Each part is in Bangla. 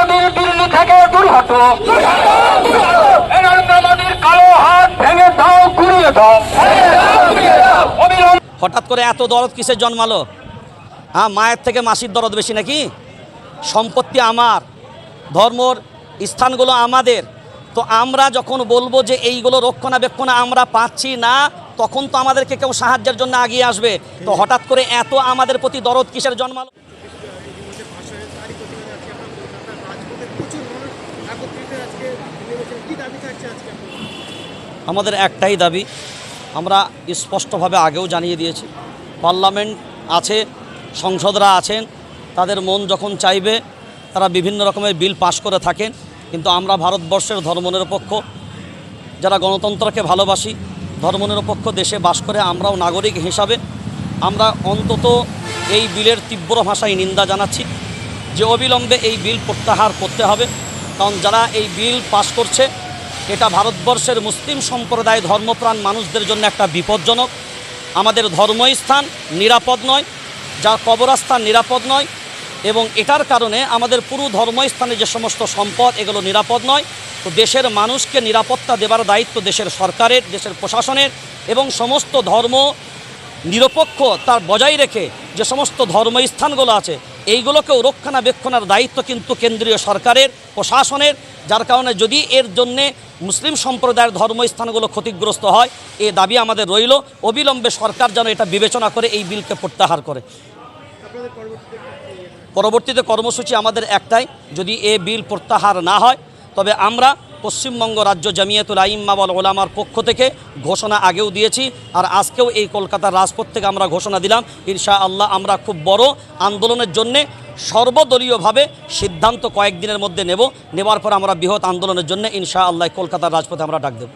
মোদীর দিল্লি থেকে দূর মোদীর কালো হাত ভেঙে দাও দাও। হঠাৎ করে এত দরদ কিসের জন্মালো? হ্যাঁ মায়ের থেকে মাসির দরদ বেশি নাকি? সম্পত্তি আমার, ধর্মর স্থানগুলো আমাদের। তো আমরা যখন বলব যে এইগুলো রক্ষণাবেক্ষণ আমরা পাচ্ছি না, তখন তো আমাদেরকে কেউ সাহায্যের জন্য আগিয়ে আসবে। তো হঠাৎ করে এত আমাদের প্রতি দরদ কিসের জন্মালো? আমাদের একটাই দাবি, আমরা স্পষ্টভাবে আগেও জানিয়ে দিয়েছি, পার্লামেন্ট আছে, সংসদরা আছেন, তাদের মন যখন চাইবে, তারা বিভিন্ন রকমের বিল পাশ করে থাকেন, কিন্তু আমরা ভারতবর্ষের ধর্মনিরপেক্ষ, যারা গণতন্ত্রকে ভালোবাসি, ধর্মনিরপেক্ষ দেশে বাস করে আমরাও নাগরিক হিসাবে, আমরা অন্তত এই বিলের তীব্র ভাষায় নিন্দা জানাচ্ছি, যে অবিলম্বে এই বিল প্রত্যাহার করতে হবে কারণ যারা এই বিল পাশ করছে, এটা ভারতবর্ষের মুসলিম সম্প্রদায় ধর্মপ্রাণ মানুষদের জন্য একটা বিপজ্জনক। আমাদের ধর্মস্থান নিরাপদ নয়, যার কবরস্থান নিরাপদ নয়, এবং এটার কারণে আমাদের পুরো ধর্মস্থানে যে সমস্ত সম্পদ, এগুলো নিরাপদ নয়। তো দেশের মানুষকে নিরাপত্তা দেবার দায়িত্ব দেশের সরকারের, দেশের প্রশাসনের, এবং সমস্ত ধর্ম নিরপেক্ষ তার বজায় রেখে যে সমস্ত ধর্মস্থানগুলো আছে এইগুলোকেও রক্ষণাবেক্ষণের দায়িত্ব কিন্তু কেন্দ্রীয় সরকারের, প্রশাসনের, যার কারণে যদি এর জন্যে মুসলিম সম্প্রদায়ের ধর্মস্থানগুলো ক্ষতিগ্রস্ত হয়, এ দাবি আমাদের রইল। অবিলম্বে সরকার যেন এটা বিবেচনা করে এই বিলকে প্রত্যাহার করে। পরবর্তীতে কর্মসূচি আমাদের একটাই। যদি এ বিল প্রত্যাহার না হয়, তবে আমরা পশ্চিমবঙ্গ রাজ্য জামিয়াতুল আইম্মা বল ওলামার পক্ষ থেকে ঘোষণা আগেও দিয়েছি আর আজকেও এই কলকাতার রাজপথ থেকে আমরা ঘোষণা দিলাম। ইনশা আল্লাহ আমরা খুব বড় আন্দোলনের জন্যে সর্বদলীয়ভাবে সিদ্ধান্ত কয়েকদিনের মধ্যে নেব। নেবার পর আমরা বৃহৎ আন্দোলনের জন্য ইনশা আল্লাহ কলকাতার রাজপথে আমরা ডাক দেব।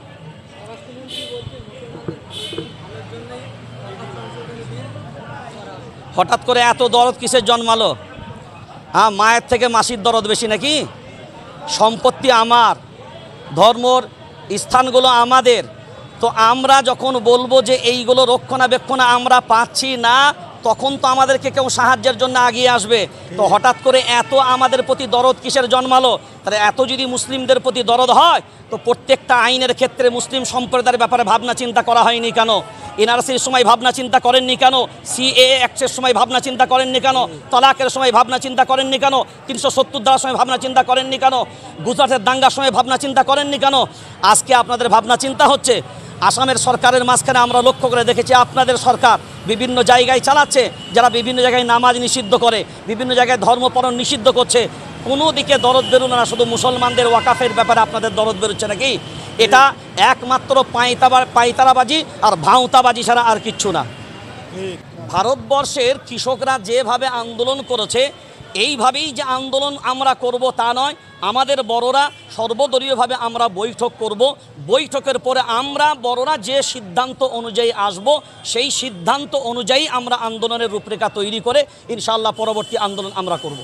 হঠাৎ করে এত দরদ কিসের জন্মালো? হ্যাঁ মায়ের থেকে মাসির দরদ বেশি নাকি? সম্পত্তি আমার। ধর্মর স্থানগুলো আমাদের, তো আমরা যখন বলব যে এইগুলো রক্ষণাবেক্ষণ আমরা পাচ্ছি না, তখন তো আমাদেরকে কেউ সাহায্যের জন্য আগিয়ে আসবে। তো হঠাৎ করে এত আমাদের প্রতি দরদ কিসের জন্মালো? তাহলে এত যদি মুসলিমদের প্রতি দরদ হয়, তো প্রত্যেকটা আইনের ক্ষেত্রে মুসলিম সম্প্রদায়ের ব্যাপারে ভাবনা চিন্তা করা হয়নি কেন? এনআরসির সময় ভাবনা চিন্তা করেননি কেন? সিএ অ্যাক্টের সময় ভাবনা চিন্তা করেননি কেন? তলাকের সময় ভাবনা চিন্তা করেননি কেন? তিনশো সত্তর দেওয়ার সময় ভাবনা চিন্তা করেননি কেন? গুজরাটের দাঙ্গার সময় ভাবনা চিন্তা করেননি কেন? আজকে আপনাদের ভাবনা চিন্তা হচ্ছে, আসামের সরকারের মাঝখানে আমরা লক্ষ্য করে দেখেছি আপনাদের সরকার বিভিন্ন জায়গায় চালাচ্ছে, যারা বিভিন্ন জায়গায় নামাজ নিষিদ্ধ করে, বিভিন্ন জায়গায় ধর্মপরণ নিষিদ্ধ করছে। কোনো দিকে দরদ বেরোলো না, শুধু মুসলমানদের ওয়াকাফের ব্যাপারে আপনাদের দরদ বেরোচ্ছে নাকি? এটা একমাত্র পাঁইতাবা পাইতারাবাজি আর ভাঁওতাবাজি ছাড়া আর কিচ্ছু না। ভারতবর্ষের কৃষকরা যেভাবে আন্দোলন করেছে এইভাবেই যে আন্দোলন আমরা করব তা নয় আমাদের বড়রা সর্বদলীয়ভাবে আমরা বৈঠক করব। বৈঠকের পরে আমরা বড়রা যে সিদ্ধান্ত অনুযায়ী আসব সেই সিদ্ধান্ত অনুযায়ী আমরা আন্দোলনের রূপরেখা তৈরি করে ইনশাআল্লাহ পরবর্তী আন্দোলন আমরা করব।